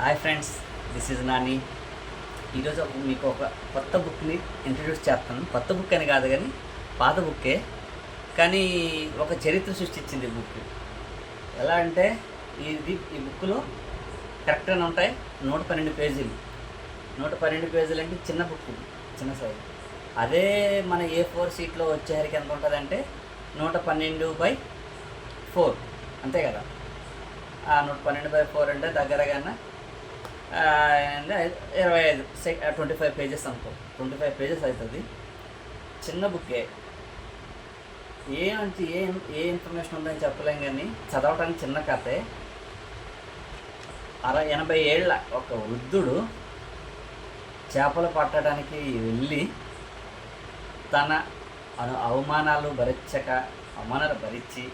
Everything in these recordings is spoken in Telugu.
Hi friends this is Nani ఈరోజు మీకు ఒక కొత్త బుక్ని ఇంట్రడ్యూస్ చేస్తాను. కొత్త బుక్ అని కాదు కానీ పాత బుక్కే కానీ ఒక చరిత్ర సృష్టించింది ఈ బుక్ ఎలా అంటే ఇది ఈ బుక్లో అని ఉంటాయి. నూట పన్నెండు పేజీలు. నూట పన్నెండు పేజీలు అంటే చిన్న బుక్ చిన్న సైజు అదే మన ఏ ఫోర్ సీట్లో వచ్చేసరికి ఎంత ఉంటుంది అంటే నూట పన్నెండు బై ఫోర్ అంతే కదా? ఆ నూట పన్నెండు బై ఫోర్ అంటే దగ్గరగానే ఇరవై ఐదు. ట్వంటీ ఫైవ్ పేజెస్ అనుకో. ట్వంటీ ఫైవ్ పేజెస్ అవుతుంది చిన్న బుక్కే. ఏమంటే ఏ ఏ ఇన్ఫర్మేషన్ ఉందని చెప్పలేం కానీ చదవటానికి చిన్న కథే. అర ఎనభై ఏళ్ళ ఒక వృద్ధుడు చేపలు పట్టడానికి వెళ్ళి తన అను అవమానాలు భరించక అవమానాలు భరించి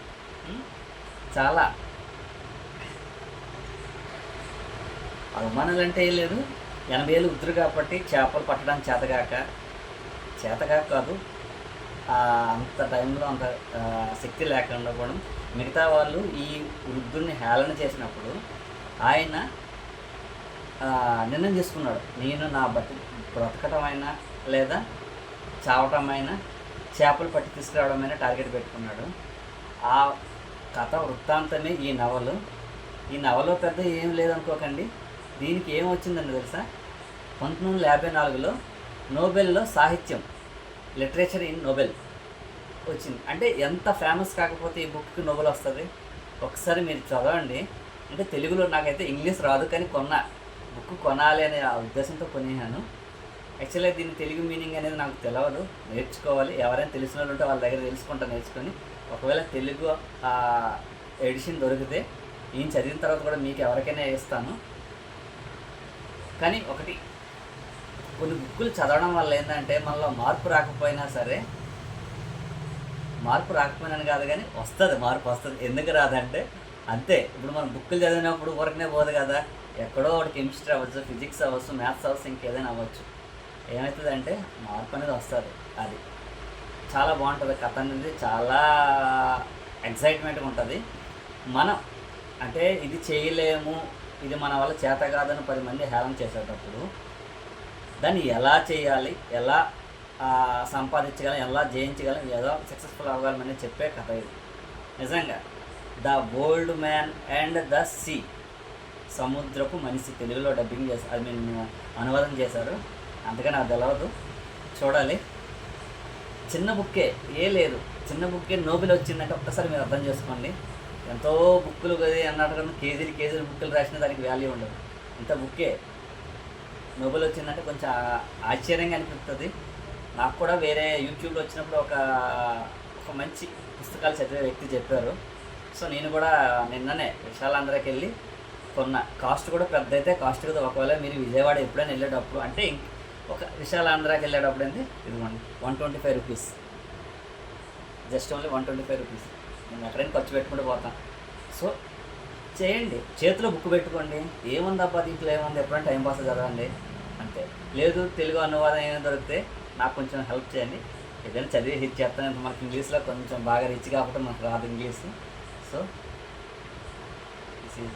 చాలా అనుమానాలు అంటే ఏం లేదు. ఎనభై ఏళ్ళు ఉద్దురు కాబట్టి చేపలు పట్టడానికి చేతగాక. చేతగాక కాదు అంత టైంలో అంత శక్తి లేకుండా కూడా మిగతా వాళ్ళు ఈ వృద్ధుడిని హేళన చేసినప్పుడు ఆయన నిర్ణయం చేసుకున్నాడు. నేను నా బతి బ్రతకటమైనా లేదా చావటమైనా చేపలు పట్టి తీసుకురావడమైనా టార్గెట్ పెట్టుకున్నాడు. ఆ కథ వృత్తాంతమే ఈ నవలు. ఈ నవలో పెద్ద ఏం లేదనుకోకండి. దీనికి ఏం వచ్చిందని తెలుసా? పంతొమ్మిది వందల యాభై నాలుగులో నోబెల్లో సాహిత్యం లిటరేచర్ ఇన్ నోబెల్ వచ్చింది. అంటే ఎంత ఫేమస్ కాకపోతే ఈ బుక్కి నోబెల్ వస్తుంది? ఒకసారి మీరు చదవండి. అంటే తెలుగులో నాకైతే ఇంగ్లీష్ రాదు కానీ కొన్నా బుక్ కొనాలి అనే ఆ ఉద్దేశంతో కొనేసాను యాక్చువల్గా దీని తెలుగు మీనింగ్ అనేది నాకు తెలియదు నేర్చుకోవాలి. ఎవరైనా తెలిసిన వాళ్ళు ఉంటే వాళ్ళ దగ్గర తెలుసుకుంటా నేర్చుకొని ఒకవేళ తెలుగు ఎడిషన్ దొరికితే ఈయన చదివిన తర్వాత కూడా మీకు ఎవరికైనా ఇస్తాను. కానీ ఒకటి కొన్ని బుక్కులు చదవడం వల్ల ఏంటంటే మనలో మార్పు రాకపోయినా సరే మార్పు రాకపోయినాను కాదు కానీ వస్తుంది మార్పు వస్తుంది. ఎందుకు రాదంటే అంతే. ఇప్పుడు మనం బుక్కులు చదివినప్పుడు ఊరకనే పోదు కదా. ఎక్కడో ఒకటి కెమిస్ట్రీ అవ్వచ్చు ఫిజిక్స్ అవ్వచ్చు మ్యాథ్స్ అవ్వచ్చు ఇంకేదైనా అవ్వచ్చు. ఏమవుతుందంటే మార్పు అనేది వస్తుంది అది. చాలా బాగుంటుంది కథ అనేది చాలా ఎక్సైట్మెంట్గా ఉంటుంది. మనం అంటే ఇది చేయలేము ఇది మన వల్ల చేత కాదని పది మంది హేళన చేసేటప్పుడు దాన్ని ఎలా చేయాలి ఎలా సంపాదించగలం ఎలా జయించగలం ఎలా సక్సెస్ఫుల్ అవ్వగలమని చెప్పే కథ ఇది. నిజంగా the old man and the sea సముద్రపు మనిషి తెలుగులో డబ్బింగ్ చేశారు ఐ మీన్ అనువాదం చేశారు. అందుకని నాకు తెలియదు చూడాలి. చిన్న బుక్కే ఏ లేదు. చిన్న బుక్కే నోబెల్ వచ్చిందంటే ఒక్కసారి మీరు అర్థం చేసుకోండి. ఎంతో బుక్కులు కదయి అన్నాడు కానీ కేజీలు కేజీలు బుక్కులు రాసినా దానికి వాల్యూ ఉండదు. ఇంత బుక్కే. నోబెల్ వచ్చిందంటే కొంచెం ఆశ్చర్యంగా అనిపిస్తుంది నాకు కూడా వేరే యూట్యూబ్లో వచ్చినప్పుడు ఒక ఒక మంచి పుస్తకాలు చదివే వ్యక్తి చెప్పారు. సో నేను కూడా నిన్ననే విశాలాంధ్రకి వెళ్ళి కొన్న. కాస్ట్ కూడా పెద్ద అయితే కాస్ట్ కదా ఒకవేళ మీరు విజయవాడ ఎప్పుడైనా వెళ్ళేటప్పుడు అంటే ఒక విశాలాంధ్రకి వెళ్ళేటప్పుడు అంటే ఇదిగోండి one twenty five rupees. Just only one twenty five rupees. నేను ఎక్కడైనా ఖర్చు పెట్టుకుంటూ పోతాను సో చేయండి. చేతిలో బుక్ పెట్టుకోండి. ఏముందబ్బా దీంట్లో ఏముంది? ఎప్పుడైనా టైం పాస్ చదవండి. అంతే. లేదు తెలుగు అనువాదం ఏమైనా దొరికితే నాకు కొంచెం హెల్ప్ చేయండి. ఏదైనా చదివి హిట్ చేస్తాను. మనకి ఇంగ్లీష్లో కొంచెం బాగా రిచ్ కాబట్టి మనకు రాదు ఇంగ్లీష్ సో దిస్ ఈజ్